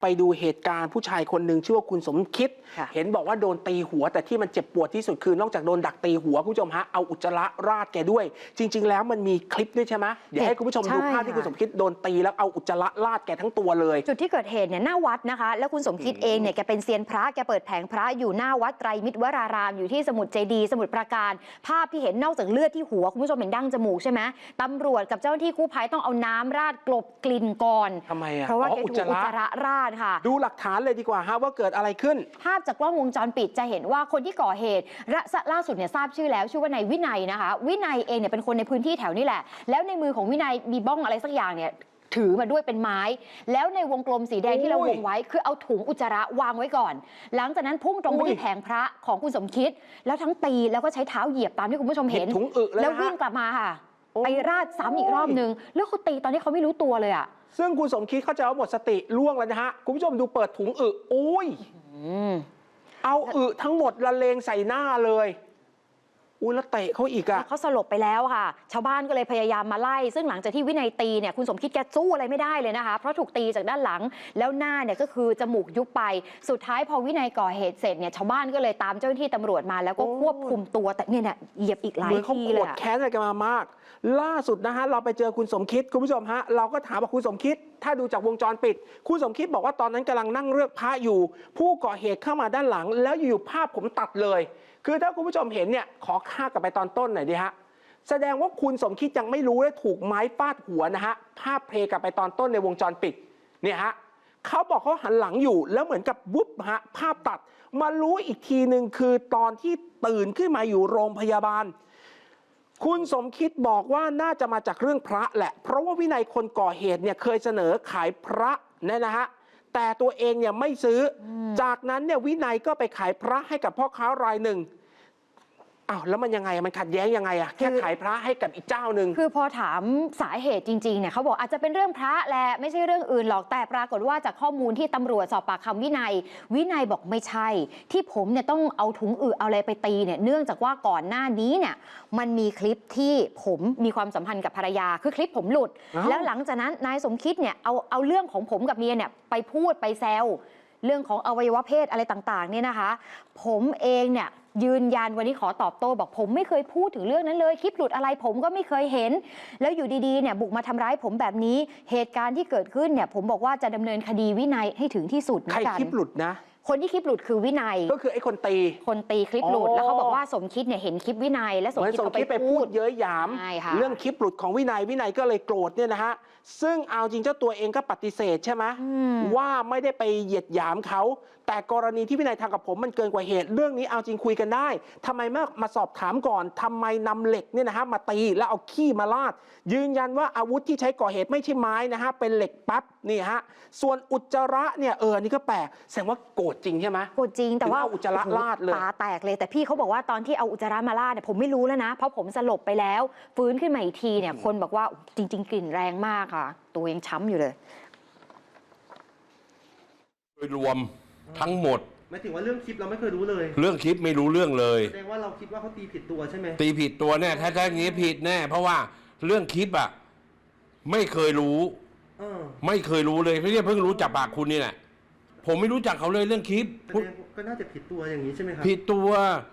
ไปดูเหตุการณ์ผู้ชายคนหนึ่งชื่อว่าคุณสมคิด ค่ะ เห็นบอกว่าโดนตีหัว แต่ที่มันเจ็บปวดที่สุดคือนอกจากโดนดักตีหัวคุณผู้ชมฮะเอาอุจจาระราดแกด้วย จริง ๆ แล้วมันมีคลิปด้วยใช่ไหมเดี๋ยวให้คุณผู้ชมดูใช่ภาพที่ค่ะคุณสมคิดโดนตีแล้วเอาอุจจาระราดแกทั้งตัวเลย จุดที่เกิดเหตุเนี่ยหน้าวัดนะคะ แล้วคุณสมคิดเองเนี่ยแกเป็นเซียนพระแกเปิดแผงพระอยู่หน้าวัดไตรมิตรวรารามอยู่ที่สมุทรเจดีย์สมุทรปราการ ภาพที่เห็นนอกจากเลือดที่หัวคุณผู้ชมเห็นดั้งจมูกใช่ไหมตำรวจกับเจ้าหน้าที่กู้ภัยต้องเอาน้ำราดกลบกลิ่นก่อน ทำไมอะเพราะว่าอ๋อแกอุถูจกจาอุจระจาระราดค่ะ ดูหลักฐานเลยดีกว่าฮะว่าเกิดอะไรขึ้น ภาพจากกล้องวงจรปิดจะเห็นว่าคนที่ก่อเหตุและล่าสุดเนี่ยทราบชื่อแล้วชื่อว่านายวินัยนะคะ วินัยเองเนี่ยเป็นคนในพื้นที่แถวนี้แหละ แล้วในมือของวินัยมีบ้องอะไรสักอย่างเนี่ยถือมาด้วยเป็นไม้ แล้วในวงกลมสีแดงที่เราอุ้ยวงไว้ คือเอาถุงอุจจาระวางไว้ก่อน หลังจากนั้นพุ่งตรงไปอุ้ยที่แผงพระของคุณสมคิด แล้วทั้งตีแล้วก็ใช้เท้าเหยียบตามที่คุณผู้ชมเห็เห็นนถุงอึแล้วแล้วนะวิ่ฮะงกลับมาค่ะโอ้ยไปราดซ้ำอีกรอบนึงแล้วเขาตีตอนที่เขาไม่รู้ตัวเลยอะ ซึ่งคุณสมคิดเข้าใจว่าหมดสติล่วงแล้วนะฮะ คุณผู้ชมดูเปิดถุงอึโอ้ยอืมเอาอึทั้งหมดละเลงใส่หน้าเลย อุ้ยแล้วเตะเขาอีกอะเขาสลบไปแล้วค่ะ ชาวบ้านก็เลยพยายามมาไล่ ซึ่งหลังจากที่วินัยตีเนี่ยคุณสมคิดแกสู้อะไรไม่ได้เลยนะคะ เพราะถูกตีจากด้านหลัง แล้วหน้าเนี่ยก็คือจมูกยุบไป สุดท้ายพอวินัยก่อเหตุเสร็จเนี่ยชาวบ้านก็เลยตามเจ้าหน้าที่ตำรวจมาแล้วก็โอ้ควบคุมตัวแต่เนี่ยเนี่ยเหยียบอีกหลาเหยมือนเขาทีโกเลรยธอะแค้นอะไรกันมามาก ล่าสุดนะฮะเราไปเจอคุณสมคิดคุณผู้ชมฮะเราก็ถามว่าคุณสมคิด ถ้าดูจากวงจรปิด คุณสมคิดบอกว่าตอนนั้นกำลังนั่งเลือกพระอยู่ ผู้ก่อเหตุเข้ามาด้านหลัง แล้วอยู่ๆภาพผมตัดเลยคือถ้าคุณผู้ชมเห็นเนี่ยขอค่ากลับไปตอนต้นหน่อยดิฮะแสดงว่าคุณสมคิดยังไม่รู้และถูกไม้ฟาดหัวนะฮะภาพเพลกลับไปตอนต้นในวงจรปิดเนี่ยฮะเขาบอกเขาหันหลังอยู่แล้วเหมือนกับวุบฮะภาพตัด มารู้อีกทีหนึ่งคือตอนที่ตื่นขึ้นมาอยู่โรงพยาบาล คุณสมคิดบอกว่าน่าจะมาจากเรื่องพระแหละ เพราะว่าวินัยคนก่อเหตุเนี่ยเคยเสนอขายพระเนี่ยนะฮะ แต่ตัวเองเนี่ยไม่ซื้อ จากนั้นเนี่ยวินัยก็ไปขายพระให้กับพ่อค้ารายหนึ่ง อ้าวแล้วมันยังไงอะมันขัดแย้งยังไงอะแค่คือขายพระให้กับอีกเจ้าหนึ่ง คือพอถามสาเหตุจริงๆเนี่ยเขาบอกอาจจะเป็นเรื่องพระแหละไม่ใช่เรื่องอื่นหรอกแต่ปรากฏว่าจากข้อมูลที่ตำรวจสอบปากคำวินัย วินัยบอกไม่ใช่ ที่ผมเนี่ยต้องเอาถุงอึเอาอะไรไปตีเนี่ยเนื่องจากว่าก่อนหน้านี้เนี่ยมันมีคลิปที่ผมมีความสัมพันธ์กับภรรยาคือคลิปผมหลุดอ้าวแล้วหลังจากนั้นนายสมคิดเนี่ยเอาเอาเรื่องของผมกับเมียเนี่ยไปพูดไปแซว เรื่องของอวัยวะเพศอะไรต่างๆเนี่ยนะคะ ผมเองเนี่ยยืนยันวันนี้ขอตอบโต้บอกผมไม่เคยพูดถึงเรื่องนั้นเลย คลิปหลุดอะไรผมก็ไม่เคยเห็น แล้วอยู่ดีๆเนี่ยบุกมาทำร้ายผมแบบนี้เหตุการณ์ที่เกิดขึ้นเนี่ยผมบอกว่าจะดำเนินคดีวินัยให้ถึงที่สุดใครอนกันคลิปหลุดนะ คนที่คลิปหลุดคือวินัย ก็คือไอ้คนตี คนตีคลิปหลุดอ๋อแล้วเขาบอกว่าสมคิดเนี่ยเห็นคลิปวินัย และสเหมมือนคิดสมเอาไปคิดไปพูพูดดเย้ยหยามใช่ค่ะเรื่องคลิปหลุดของวินัยวินัยก็เลยโกรธเนี่ยนะฮะซึ่งเอาจริงเจ้าตัวเองก็ปฏิเสธใช่ไหมอืมว่าไม่ได้ไปเหยียดหยามเขา แต่กรณีที่วินัยทำกับผมมันเกินกว่าเหตุ เรื่องนี้เอาจริงคุยกันได้ทำไมไม่มาสอบถามก่อนทำไมนำเหล็กเนี่ยนะฮะมาตีแล้วเอาขี้มาลาด ยืนยันว่าอาวุธที่ใช้ก่อเหตุไม่ใช่ไม้นะฮะเป็นเหล็กปั๊บนี่ฮะส่วนอุจจาระเนี่ยเอออันนี่ก็แปลกแสดงว่าโกรธจริงใช่ไหมโกรธจริงแต่ว่าถึงเอาอุจจาระโโหราดเลยตาแตกเลยแต่พี่เขาบอกว่าตอนที่เอาอุจจาระมาราดเนี่ยผมไม่รู้แล้วนะเพราะผมสลบไปแล้ว ฟื้นขึ้นมาอีกทีเนี่ยคนบอกว่าจริง ๆ กลิ่นแรงมากค่ะ ตัวยังช้ำอยู่เลย โดยรวม ทั้งหมด หมายถึงว่าเรื่องคลิปเราไม่เคยรู้เลยเรื่องคลิปไม่รู้เรื่องเลย แสดงว่าเราคิดว่าเขาตีผิดตัวใช่ไหมตีผิดตัวแน่ถ้าถ้าอย่างนี้ผิดแน่ เพราะว่าเรื่องคลิปอะไม่เคยรู้ เออไม่เคยรู้เลยเพิ่งเพิ่งรู้จากปากคุณนี่แหละผมไม่รู้จักเขาเลยเรื่องคลิปแสดงก็น่าจะผิดตัวอย่างนี้ใช่ไหมครับ ผิดตัว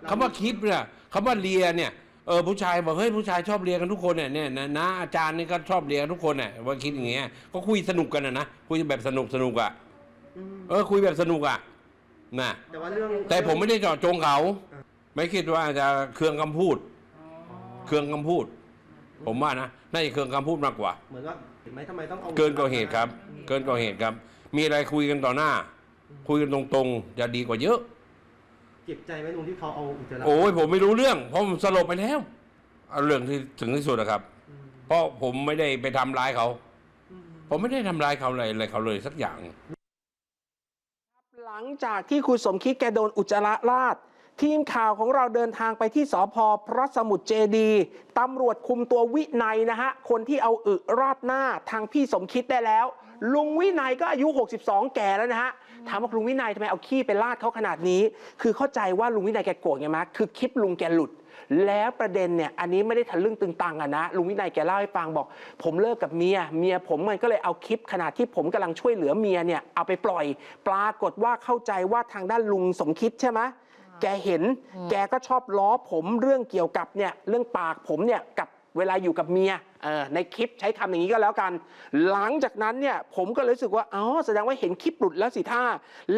คำว่าคลิปเนี่ยคำว่าเลียเนี่ยเออผู้ชายบอกเฮ้ยผู้ชายชอบเลียกันทุกคนเนี่ยเนี่ยนะนะอาจารย์นี่ก็ชอบเลียกันทุกคนเนี่ยว่าคิดอย่างเงี้ยก็คุยสนุกกันนะนะคุยแบบสนุกสนุกอะอืม เออคุยแบบสนุกอะนะแต่ว่าเรื่องแต่ผมไม่ได้เจาะจงเขา ไม่คิดว่าจะเครื่องคำพูด เครื่องคำพูด ผมว่านะน่าจะเครื่องคำพูดมากกว่า เหมือนว่าเห็นไหมทำไมต้องเอาเกินกว่าเหตุครับ เกินกว่าเหตุครับ มีอะไรคุยกันต่อหน้า คุยกันตรงๆ จะดีกว่าเยอะ เจ็บใจไหมลุงที่เขาเอาอุจจาระโอ้ยผมไม่รู้เรื่องเพราะผมสลบไปแล้วเอาเรื่องที่ถึงที่สุดนะครับอืมเพราะผมไม่ได้ไปทำร้ายเขาอืมผมไม่ได้ทำร้ายเขาอะไรอะไรเขาเลยสักอย่าง หลังจากที่คุณสมคิดแกโดนอุจจาระราด ทีมข่าวของเราเดินทางไปที่สพพระสมุทรเจดีตำรวจคุมตัววินัยนะฮะ คนที่เอาอึราดหน้าทางพี่สมคิดได้แล้ว ลุงวินัยก็อายุ 62 แก่แล้วนะฮะ ถามว่าลุงวินัยทำไมเอาขี้ไปราดเขาขนาดนี้ คือเข้าใจว่าลุงวินัยแกโกรธไงมะคือคลิปลุงแกหลุด แล้วประเด็นเนี่ยอันนี้ไม่ได้ทะลึ่งตึงตังอะนะลุงวินัยแกเล่าให้ฟังบอก ผมเลิกกับเมีย เมียผมมันก็เลยเอาคลิปขณะที่ผมกำลังช่วยเหลือเมียเนี่ยเอาไปปล่อย ปรากฏว่าเข้าใจว่าทางด้านลุงสมคิดใช่ไหมแกเห็น แกก็ชอบล้อผมเรื่องเกี่ยวกับเนี่ยเรื่องปากผมเนี่ยกับ เวลาอยู่กับเมียเออในคลิปใช้คำอย่างนี้ก็แล้วกัน หลังจากนั้นเนี่ยผมก็เลยรู้สึกว่าอ๋อแสดงว่าเห็นคลิปหลุดแล้วสิท่า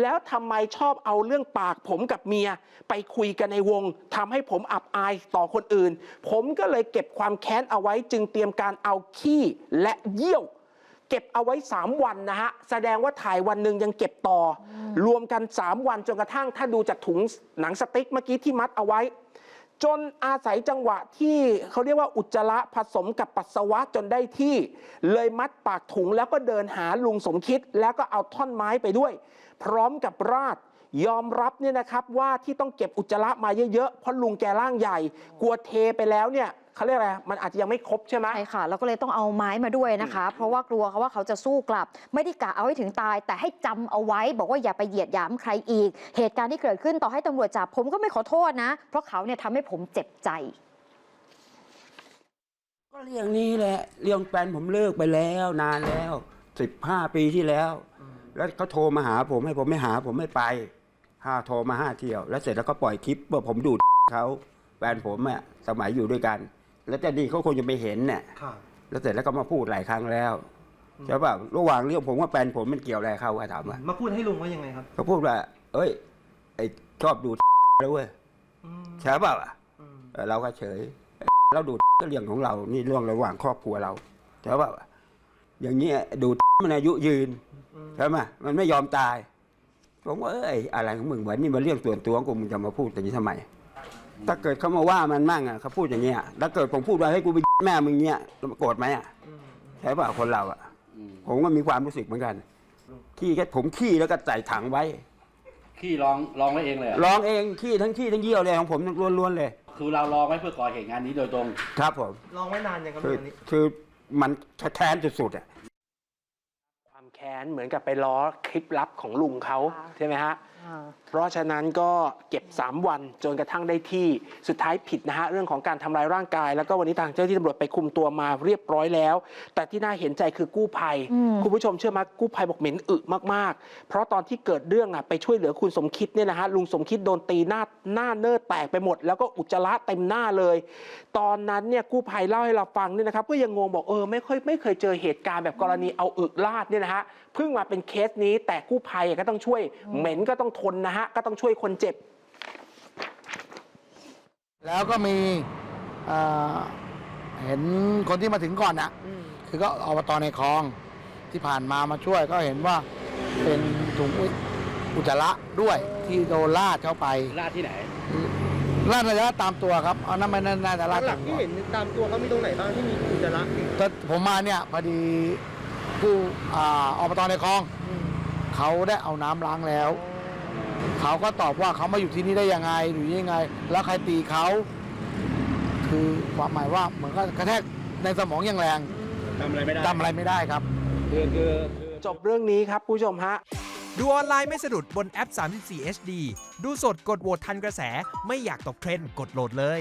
แล้วทำไมชอบเอาเรื่องปากผมกับเมีย ไปคุยกันในวงทำให้ผมอับอายต่อคนอื่น ผมก็เลยเก็บความแค้นเอาไว้จึงเตรียมการเอาขี้และเยี่ยวเก็บเอาไว้ 3 วันนะฮะ แสดงว่าถ่ายวันหนึ่งยังเก็บต่ออรวมกัน 3 วันจนกระทั่งถ้าดูจากถุงหนังสติ๊กเมื่อกี้ที่มัดเอาไว้ จนอาศัยจังหวะที่เขาเรียกว่าอุจจาระผสมกับปัสสาวะจนได้ที่ เลยมัดปากถุงแล้วก็เดินหาลุงสมคิด แล้วก็เอาท่อนไม้ไปด้วย พร้อมกับราดยอมรับเนี่ยนะครับว่าที่ต้องเก็บอุจจาระมาเยอะๆเพราะลุงแกร่างใหญ่ กลัวเทไปแล้วเนี่ยเขาเรียกอะไรมันอาจจะยังไม่ครบใช่ไหม ใช่ค่ะ แล้วก็เลยต้องเอาไม้มาด้วยนะคะ เพราะว่ากลัวเขาว่าเขาจะสู้กลับ ไม่ได้กะเอาให้ถึงตาย แต่ให้จำเอาไว้ บอกว่าอย่าไปเหยียดหยามใครอีก เหตุการณ์ที่เกิดขึ้นต่อให้ตำรวจจับผมก็ไม่ขอโทษนะ เพราะเขาเนี่ยทำให้ผมเจ็บใจ ก็เรื่องนี้แหละเรื่องแฟนผมเลิกไปแล้วนานแล้วสิบห้าปีที่แล้ว แล้วเขาโทรมาหาผมให้ผมไม่หาผมไม่ไปห้าโทรมาห้าเที่ยว แล้วเสร็จแล้วก็ปล่อยคลิปว่าผมดูด เขาแฟนผมอะสมัยอยู่ด้วยกัน แล้วแต่ดีเขาคงจะไม่เห็นเนี่ยค่ะแล้วเสร็จแล้วก็มาพูดหลายครั้งแล้วใช่ป่ะระหว่างเรื่องผมว่าแฟนผมมันเกี่ยวอะไรเขาอะถามว่ามาพูดให้ลุงว่ายังไงครับเขาพูดว่า เอ้ย ไอชอบดูดแล้วเว้ยอืมใช่ป่ะวะอืมเออเราก็เฉยเราดูดก็เรื่องของเรานี่เรื่องระหว่างครอบครัวเราใช่ป่ะวะอย่างเงี้ยดูดมันอายุยืน อืมใช่ไหมมันไม่ยอมตาย ผมว่าเอ้ยอะไรของมึงวะนี่มันเรื่องส่วนตัวของกูมึงจะมาพูดอย่างนี้ทำไม ถ้าเกิดเขามาว่ามันมั่งอะเขาพูดอย่างเงี้ยถ้าเกิดผมพูดว่าให้กูไปแม่มึงเงี้ยโกรธไหมอะอืมใช่ป่ะคนเราอะ ผมก็มีความรู้สึกเหมือนกัน ขี้แค่ผมขี้แล้วก็ใส่ถังไว้ ขี้ลองลองไว้เองเลยเหรอร้องเองขี้ทั้งขี้ทั้งเยี่ยวเลยของผมล้วนๆเลย คือเราลองไว้เพื่อก่อเหตุงานนี้โดยตรง ครับผมลองไว้นานยังครับคือเรื่องนี้ คือมันแค้นสุดๆอะ ความแค้นเหมือนกับไปล้อคลิปลับของลุงเขาค่ะใช่ไหมฮะ เพราะฉะนั้นก็เก็บ 3 วันจนกระทั่งได้ที่สุดท้ายผิดนะฮะเรื่องของการทำร้ายร่างกาย แล้วก็วันนี้ทางเจ้าหน้าที่ตำรวจไปคุมตัวมาเรียบร้อยแล้ว แต่ที่น่าเห็นใจคือกู้ภัย อืม คุณผู้ชมเชื่อไหมกู้ภัยบอกเหม็นอึมากๆ เพราะตอนที่เกิดเรื่องอะไปช่วยเหลือคุณสมคิดเนี่ยนะฮะลุงสมคิดโดนตีหน้าหน้าเนื้อแตกไปหมด แล้วก็อุจจาระเต็มหน้าเลย ตอนนั้นเนี่ยกู้ภัยเล่าให้เราฟังเนี่ยนะครับก็ยังงงบอกเออไม่ค่อยไม่เคยเจอเหตุการณ์แบบกรณีเอาอึลาดเนี่ยนะฮะเพิ่งมาเป็นเคสนี้ แต่กู้ภัยก็ต้องช่วย เหม็นก็ต้องทนนะฮะ ก็ต้องช่วยคนเจ็บ แล้วก็มีเอ่อเห็นคนที่มาถึงก่อนน่ะ คือก็อบตในคลองที่ผ่านมามาช่วยก็เห็นว่าเป็นถุงอุอุจจาระด้วยที่โดนลาดเข้าไปลาดที่ไหนลาดระยะตามตัวครับเอานั่นไม่น่าจะลาดหลักที่เห็นตามตัวเขามีตรงไหนบ้างที่มีอุจจาระ แต่ผมมาเนี่ยพอดี ผู้อ่าอบตในคลอง เขาได้เอาน้ำล้างแล้ว เขาก็ตอบว่าเขามาอยู่ที่นี่ได้ยังไงหรือยังไง แล้วใครตีเขา คือความหมายว่าเหมือนก็กระแทกในสมองอย่างแรงทำอะไรไม่ได้จำอะไรไม่ได้ครับ คือคือจบเรื่องนี้ครับคุณผู้ชมฮะ ดูออนไลน์ไม่สะดุดบนแอป 34 HD ดูสดกดโหวตทันกระแส ไม่อยากตกเทรนด์กดโหลดเลย